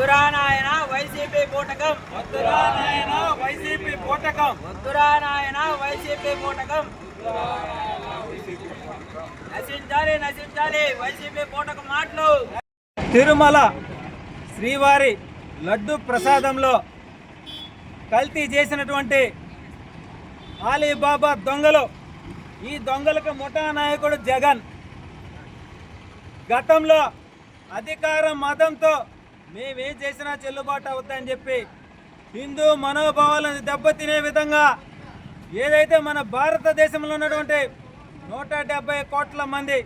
YCP బూటకం వద్దురా నాయన YCP బూటకం వద్దురా నాయన వైసీపీ బూటకం నశించాలి నశించాలి వైసీపీ బూటకం మాటలు. తిరుమల శ్రీవారి లడ్డు ప్రసాదంలో కల్తీ చేసినటువంటి ఆలీబాబా దొంగలు. ఈ దొంగలకు ముఠా నాయకుడు జగన్. గతంలో అధికార మతంతో మేమేం చేసినా చెల్లుబాటు అవుతాయని చెప్పి హిందూ మనోభావాలను దెబ్బతినే విధంగా ఏదైతే మన భారతదేశంలో ఉన్నటువంటి నూట డెబ్బై కోట్ల మంది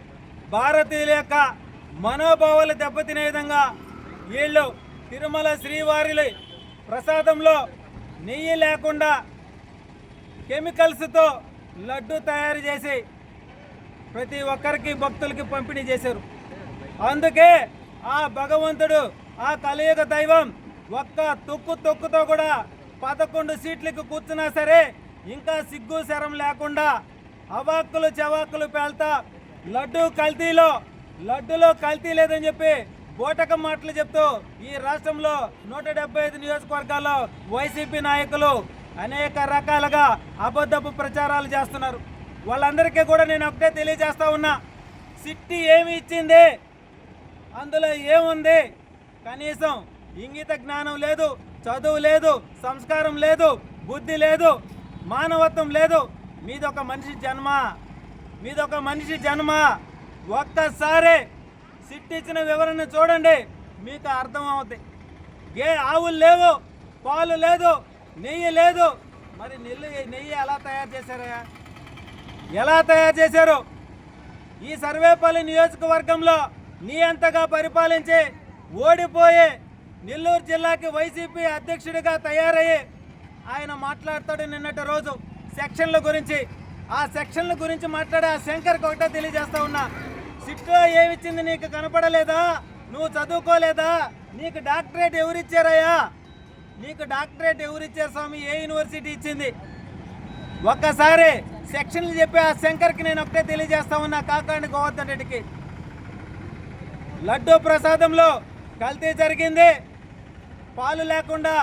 భారతీయుల యొక్క మనోభావాలు దెబ్బతినే విధంగా వీళ్ళు తిరుమల శ్రీవారి ప్రసాదంలో నెయ్యి లేకుండా కెమికల్స్తో లడ్డు తయారు చేసి ప్రతి ఒక్కరికి భక్తులకి పంపిణీ చేశారు. అందుకే ఆ భగవంతుడు ఆ కలియుగ దైవం ఒక్క తొక్కు తొక్కుతో కూడా పదకొండు సీట్లకు కూర్చున్నా సరే ఇంకా సిగ్గు శరం లేకుండా అవాక్కులు చవాక్కులు పేల్తా లడ్డు కల్తీలో లడ్డులో కల్తీ లేదని చెప్పి బోటక మాటలు చెప్తూ ఈ రాష్ట్రంలో నూట డెబ్బై ఐదు నియోజకవర్గాల్లో వైసీపీ నాయకులు అనేక రకాలుగా అబద్ధపు ప్రచారాలు చేస్తున్నారు. వాళ్ళందరికీ కూడా నేను ఒకటే తెలియజేస్తా ఉన్నా సిట్టి ఏమి ఇచ్చింది అందులో ఏముంది కనీసం ఇంగిత జ్ఞానం లేదు చదువు లేదు సంస్కారం లేదు బుద్ధి లేదు మానవత్వం లేదు. మీదొక మనిషి జన్మ మీదొక మనిషి జన్మ. ఒక్కసారి సిట్టిచ్చిన వివరణ చూడండి మీకు అర్థం అవుతుంది ఏ ఆవులు లేవు పాలు లేదు నెయ్యి లేదు. మరి నెల్లు నెయ్యి ఎలా తయారు చేశారయ్యా ఎలా తయారు చేశారు? ఈ సర్వేపల్లి నియోజకవర్గంలో నీ అంతగా పరిపాలించి ఓడిపోయే నెల్లూరు జిల్లాకి వైసీపీ అధ్యక్షుడిగా తయారయ్యి ఆయన మాట్లాడతాడు నిన్నటి రోజు సెక్షన్ల గురించి. ఆ సెక్షన్ల గురించి మాట్లాడే ఆ శంకర్కి ఒకటే తెలియజేస్తా ఉన్నా. సిట్లో ఏమిచ్చింది నీకు కనపడలేదా? నువ్వు చదువుకోలేదా? నీకు డాక్టరేట్ ఎవరిచ్చారయ్యా? నీకు డాక్టరేట్ ఎవరిచ్చారు స్వామి? ఏ యూనివర్సిటీ ఇచ్చింది? ఒక్కసారి సెక్షన్లు చెప్పి ఆ శంకర్కి నేను ఒకటే తెలియజేస్తా ఉన్నా. కాకాండి గోవర్ధన్ రెడ్డికి. లడ్డూ ప్రసాదంలో కల్తీ జరిగింది. పాలు లేకుండా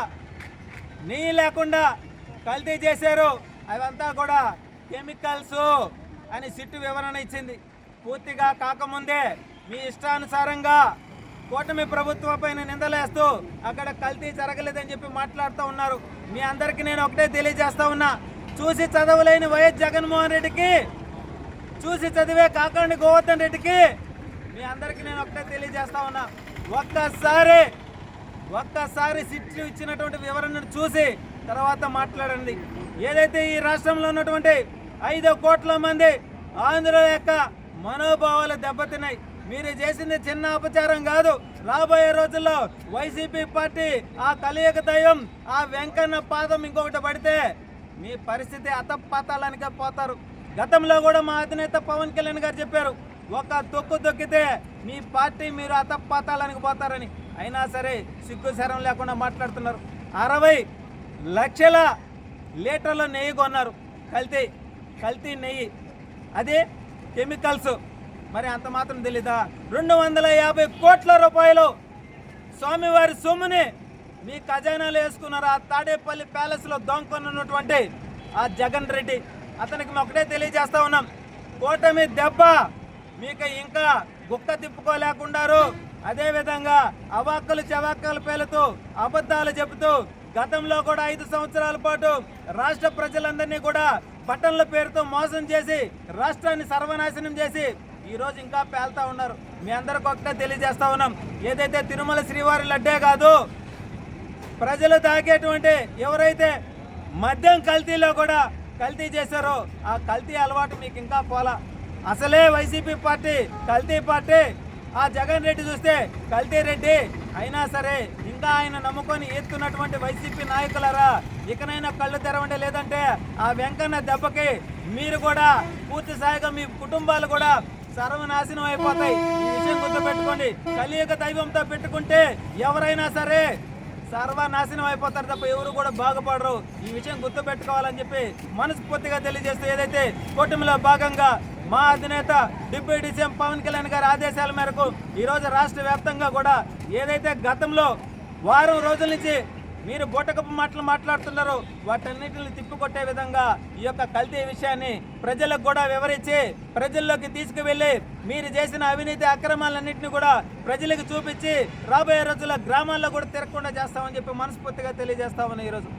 నెయ్యి లేకుండా కల్తీ చేశారు. అవంతా కూడా కెమికల్స్ అని సిట్టు వివరణ ఇచ్చింది. పూర్తిగా కాకముందే మీ ఇష్టానుసారంగా కూటమి ప్రభుత్వం పైన నిందలేస్తూ అక్కడ కల్తీ జరగలేదని చెప్పి మాట్లాడుతూ ఉన్నారు. మీ అందరికీ నేను ఒకటే తెలియజేస్తా ఉన్నా. చూసి చదవలేని వైఎస్ జగన్మోహన్ రెడ్డికి చూసి చదివే కాకండి గోవర్ధన్ రెడ్డికి మీ అందరికీ నేను ఒకటే తెలియజేస్తా ఉన్నా. ఒక్కసారి ఒక్కసారి సిట్లు ఇచ్చినటువంటి వివరణను చూసి తర్వాత మాట్లాడండి. ఏదైతే ఈ రాష్ట్రంలో ఉన్నటువంటి ఐదు కోట్ల మంది ఆంధ్రుల యొక్క మనోభావాలు దెబ్బతిన్నాయి మీరు చేసింది చిన్న అపచారం కాదు. రాబోయే రోజుల్లో వైసీపీ పార్టీ ఆ కలియక దైవం ఆ వెంకన్న పాదం ఇంకొకటి పడితే మీ పరిస్థితి అతపాతాలనికే పోతారు. గతంలో కూడా మా అధినేత పవన్ కళ్యాణ్ గారు చెప్పారు ఒక తొక్కు తొక్కితే మీ పార్టీ మీరు అతపాతాలనికి పోతారని. అయినా సరే సిగ్గుశరం లేకుండా మాట్లాడుతున్నారు. అరవై లక్షల లీటర్ల నెయ్యి కొన్నారు. కల్తీ కల్తీ నెయ్యి. అదే కెమికల్స్. మరి అంత మాత్రం తెలీదా? రెండు వందల యాభై కోట్ల రూపాయలు స్వామివారి సొమ్ముని మీ ఖజానాలో వేసుకున్నారు. ఆ తాడేపల్లి ప్యాలెస్లో దొంగకొన్నటువంటి ఆ జగన్ రెడ్డి. అతనికి మేము ఒకటే తెలియజేస్తా ఉన్నాం. కూటమి దెబ్బ మీకు ఇంకా గుక్క తిప్పుకోలేకుండారు అదేవిధంగా అవాక్కలు చవాక్కలు పేలుతూ అబద్ధాలు చెబుతూ గతంలో కూడా ఐదు సంవత్సరాల పాటు రాష్ట్ర ప్రజలందరినీ కూడా బట్టన్ల పేరుతో మోసం చేసి రాష్ట్రాన్ని సర్వనాశనం చేసి ఈరోజు ఇంకా పేల్తా ఉన్నారు. మీ అందరికి ఒకటే తెలియజేస్తా ఉన్నాం. ఏదైతే తిరుమల శ్రీవారి లడ్డే కాదు ప్రజలు తాగేటువంటి ఎవరైతే మద్యం కల్తీలో కూడా కల్తీ చేశారో ఆ కల్తీ అలవాటు మీకు ఇంకా పోలా. అసలే వైసీపీ పార్టీ కల్తీ పార్టీ. ఆ జగన్ రెడ్డి చూస్తే కల్తీ రెడ్డి. అయినా సరే ఇంకా ఆయన నమ్ముకొని ఎత్తున్నటువంటి వైసీపీ నాయకులరా? ఇకనైనా కళ్ళు తెరవండి. లేదంటే ఆ వెంకన్న దెబ్బకి మీరు కూడా పూర్తి స్థాయిగా మీ కుటుంబాలు కూడా సర్వనాశనం అయిపోతాయి. ఈ విషయం గుర్తుపెట్టుకోండి. కలియుగ దైవంతో పెట్టుకుంటే ఎవరైనా సరే సర్వనాశనం అయిపోతారు తప్ప ఎవరు కూడా బాగుపడరు. ఈ విషయం గుర్తుపెట్టుకోవాలని చెప్పి మనస్ఫూర్తిగా తెలియజేస్తూ ఏదైతే కూటమిలో భాగంగా మా అధినేత డిప్యూటీ సీఎం పవన్ కళ్యాణ్ గారి ఆదేశాల మేరకు ఈరోజు రాష్ట్ర వ్యాప్తంగా కూడా ఏదైతే గతంలో వారం రోజుల నుంచి మీరు బూటకపు మాటలు మాట్లాడుతున్నారు వాటన్నిటిని తిప్పికొట్టే విధంగా ఈ యొక్క కల్తీ విషయాన్ని ప్రజలకు కూడా వివరించి ప్రజల్లోకి తీసుకువెళ్ళి మీరు చేసిన అవినీతి అక్రమాలన్నింటినీ కూడా ప్రజలకు చూపించి రాబోయే రోజుల్లో గ్రామాల్లో కూడా తిరగకుండా చేస్తామని చెప్పి మనస్ఫూర్తిగా తెలియజేస్తామని ఈరోజు.